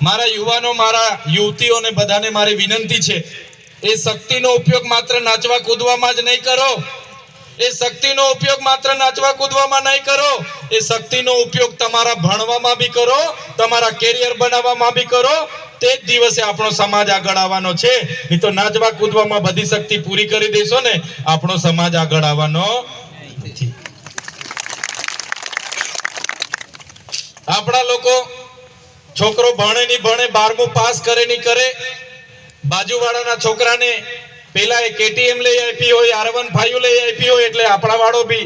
મારા યુવાનો, મારા યુવતીઓને બધાને મારી વિનંતી છે, એ શક્તિનો ઉપયોગ માત્ર નાચવા કૂદવામાં જ નહીં કરો. એ શક્તિનો ઉપયોગ માત્ર નાચવા કૂદવામાં નહીં કરો. એ શક્તિનો ઉપયોગ તમારા ભણવામાં બી કરો, તમારા કેરિયર બનાવવામાં બી કરો. તે જ દિવસે આપણો સમાજ આગળ આવવાનો છે. નહીં તો નાચવા કૂદવામાં બધી શક્તિ પૂરી કરી દેશો ને, આપણો સમાજ આગળ આવવાનો આપણા લોકો છોકરો ભણે નહીં ભણે, બારમું પાસ કરે નહીં કરે. બાજુવાળાના છોકરાને પેલા એ કેટીએમ લઈ આપી હોય આર વન ફાઈવ લઈ આપી હોય, એટલે આપણા વાળો બી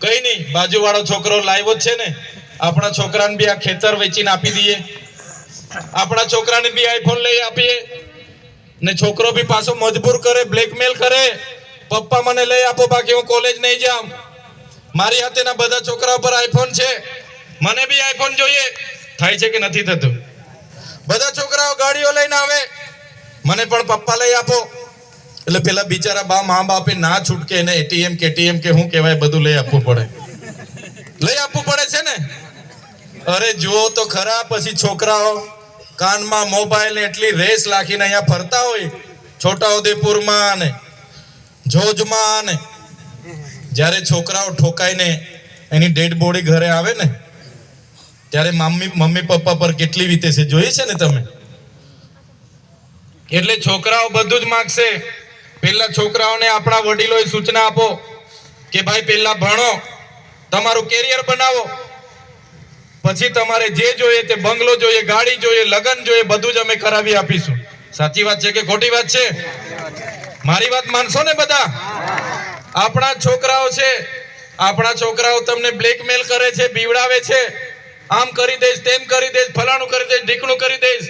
કઈ નહીં. બાજુવાળો છોકરો લાવ્યો જ છે ને. આપણા છોકરાને બી આ ખેતર વેચીને આપી દઈએ. આપણા છોકરાને બી આઈફોન લઈ આપીએ. ને છોકરો બી પાછો મજબૂર કરે, બ્લેકમેલ કરે. પપ્પા મને લઈ આપો, બાકી હું કોલેજ નહીં જાઉં. મારી હાથેના બધા છોકરા પર આઈફોન છે. મને બી આઈફોન જોઈએ. થાય છે કે નથી થતું? બધા છોકરાઓ ગાડીઓ લઈને આવે. મને પણ પપ્પા લઈ આપો. એટલે પેલા બિચારા બા મા બાપે ના છૂટકે એને એટીએમ, કેટીએમ કે શું કહેવાય બધું લઈ આપવું પડે. લઈ આપવું પડે છે ને? અરે જુઓ તો ખરા, પછી છોકરાઓ કાનમાં મોબાઈલ એટલી રેસ લાખીને અહીંયા ફરતા હોય, છોટાઉદેપુરમાં ને જોજમાં ને જ્યારે છોકરાઓ ઠોકાઈને એની ડેડ બોડી ઘરે આવે ને ત્યારે મમ્મી મમ્મી પપ્પા પર કેટલી વીતે છે? જોઈ છે ને તમે? એટલે છોકરાઓ બધું જ માગશે. પેલા છોકરાઓને આપણા વડીલોએ સૂચના આપો કે ભાઈ, પેલા ભણો, તમારું કેરિયર બનાવો. પછી તમારે જે જોઈએ તે બંગલો જોઈએ, ગાડી જોઈએ, લગન જોઈએ, બધું જ અમે કરાવી આપીશું. સાચી વાત છે કે ખોટી વાત છે? મારી વાત માનશો ને બધા? આપણા છોકરાઓ છે. આપણા છોકરાઓ તમને બ્લેકમેલ કરે છે, બીવડાવે છે. આમ કરી દઈશ તેમ કરી દઈશ ફલાણું કરી દઈશ ઢીકણું કરી દઈશ.